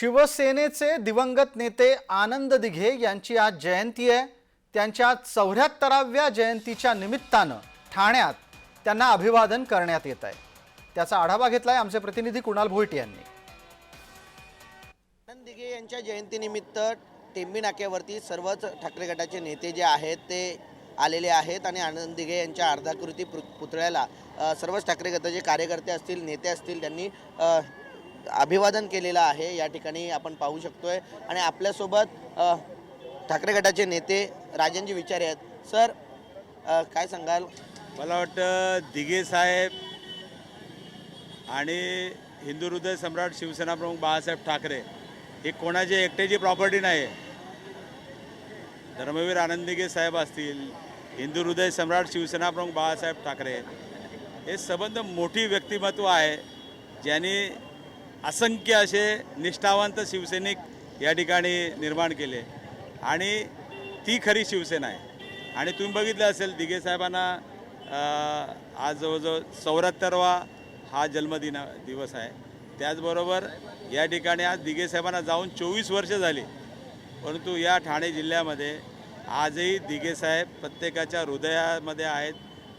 शिवसेनेचे दिवंगत नेते आनंद दिघे यांची आज जयंती आहे. त्यांच्या चौऱ्याहत्तराव्या जयंतीच्या निमित्तानं ठाण्यात त्यांना अभिवादन करण्यात येत आहे. त्याचा आढावा घेतलाय आमचे प्रतिनिधी कुणाल भोईट यांनी. आनंद दिघे यांच्या जयंतीनिमित्त टेंबी नाक्यावरती सर्वच ठाकरे गटाचे नेते जे आहेत ते आलेले आहेत आणि आनंद दिघे यांच्या अर्धाकृती पुतळ्याला सर्वच ठाकरे गटाचे कार्यकर्ते असतील नेते असतील त्यांनी अभिवादन केलेलं आहे. या ठिकाणी आपण पाहू शकतोय. आणि आपल्यासोबत ठाकरे गटाचे नेते राजनजी विचारे आहेत. सर अ, काय सांगाल? मला वाटतं दिघे साहेब आणि हिंदू हृदय सम्राट शिवसेना प्रमुख बाळासाहेब ठाकरे ही कोणाची एकट्याची प्रॉपर्टी नाही आहे धर्मवीर आनंद दिघे साहेब असतील हिंदू हृदय सम्राट शिवसेना प्रमुख बाळासाहेब ठाकरे हे संबंध मोठी व्यक्तिमत्व आहे ज्यांनी असंख्य असे निष्ठावंत शिवसैनिक या ठिकाणी निर्माण केले. आणि ती खरी शिवसेना आहे. आणि तुम्ही बघितलं असेल दिघे साहेबांना आज जवळजवळ चौऱ्याहत्तरवा हा जन्मदिन दिवस आहे. त्याचबरोबर या ठिकाणी आज दिघे साहेबांना जाऊन चोवीस वर्ष झाली. परंतु या ठाणे जिल्ह्यामध्ये आजही दिघे साहेब प्रत्येकाच्या हृदयामध्ये आहेत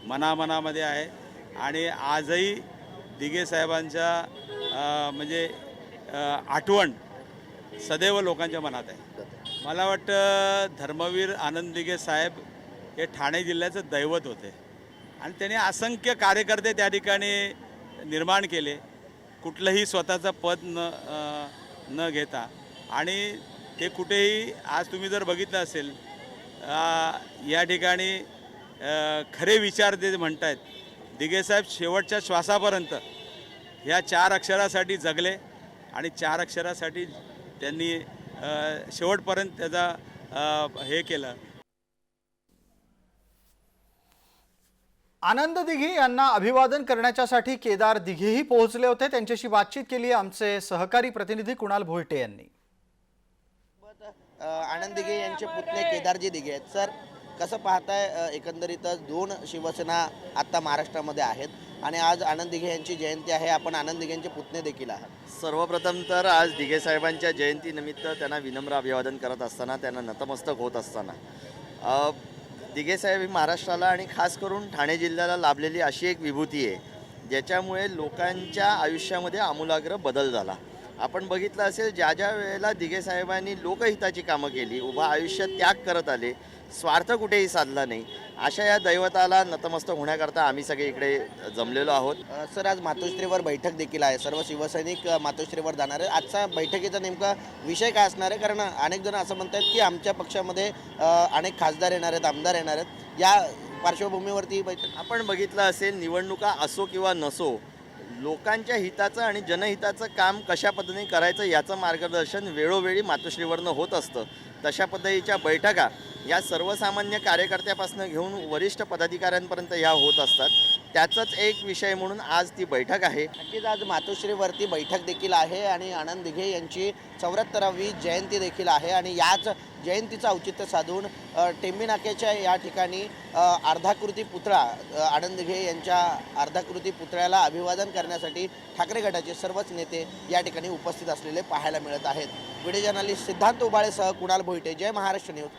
मनामनामध्ये आहे आणि आजही दिघे साहेबांच्या म्हणजे आठवण सदैव लोकांच्या मनात आहे. मला वाटतं धर्मवीर आनंद दिघे साहेब हे ठाणे जिल्ह्याचं दैवत होते. आणि त्यांनी असंख्य कार्यकर्ते त्या ठिकाणी निर्माण केले. कुठलंही स्वतःचं पद न न घेता. आणि ते कुठेही आज तुम्ही जर बघितलं असेल या ठिकाणी खरे विचार ते आहेत दिघेसाहेब शेवटच्या श्वासापर्यंत ह्या चार अक्षरासाठी जगले आणि चार अक्षरासाठी त्यांनी शेवटपर्यंत त्याचा हे केलं. आनंद दिघे यांना अभिवादन करण्याच्यासाठी केदार दिघेही पोहोचले होते. त्यांच्याशी बातचीत केली आमचे सहकारी प्रतिनिधी कुणाल भोईटे यांनी. आनंद दिघे यांचे पुतणे केदारजी दिघे आहेत. सर कसं पाहताय एकंदरीतच दोन शिवसेना आत्ता महाराष्ट्रामध्ये आहेत? आणि आज आनंद दिघे यांची जयंती आहे. आपण आनंद दिघेंचे पुतणे देखील आहात. सर्वप्रथम तर आज दिघे साहेबांच्या जयंतीनिमित्त त्यांना विनम्र अभिवादन करत असताना त्यांना नतमस्तक होत असताना. दिघे साहेब ही महाराष्ट्राला आणि खास करून ठाणे जिल्ह्याला लाभलेली अशी एक विभूती आहे ज्याच्यामुळे लोकांच्या आयुष्यामध्ये आमूलाग्र बदल झाला. आपण बघितलं असेल ज्या ज्या वेळेला दिघे साहेबांनी लोकहिताची कामं केली उभा आयुष्य त्याग करत आले स्वार्थ कुठेही साधला नाही. अशा या दैवताला नतमस्तक होण्याकरता आम्ही सगळे इकडे जमलेलो आहोत. सर आज मातोश्रीवर बैठक देखील आहे. सर्व शिवसैनिक मातोश्रीवर जाणार आहे आजचा बैठकीचा नेमका विषय काय असणार आहे? कारण अनेक जण असं म्हणतात की आमच्या पक्षामध्ये अनेक खासदार येणार आहेत आमदार येणार आहेत. या पार्श्वभूमीवरती बैठक आपण बघितलं असेल निवडणुका असो किंवा नसो लोकांच्या हिताचं आणि जनहिताचं काम कशा पद्धतीने करायचं याचं मार्गदर्शन वेळोवेळी मातोश्रीवरनं होत असतं. तशा पद्धतीच्या बैठका या सर्वसामान्य कार्यकर्त्यापासून घेऊन वरिष्ठ पदाधिकाऱ्यांपर्यंत ह्या होत असतात. त्याचाच एक विषय म्हणून आज ती बैठक आहे. नक्कीच आज मातोश्रीवरती बैठक देखील आहे आणि आनंद दिघे यांची चौऱ्याहत्तरावी जयंती देखील आहे आणि याच जयंतीचं औचित्य साधून टेंबीनाक्याच्या या ठिकाणी अर्धाकृती पुतळा आनंद घे यांच्या अर्धाकृती पुतळ्याला अभिवादन करण्यासाठी ठाकरे गटाचे सर्वच नेते या ठिकाणी उपस्थित असलेले पाहायला मिळत आहेत. व्हिडिओ जर्नलिस्ट सिद्धांत उबाळेसह कुणाल भोईटे जय महाराष्ट्र न्यूज.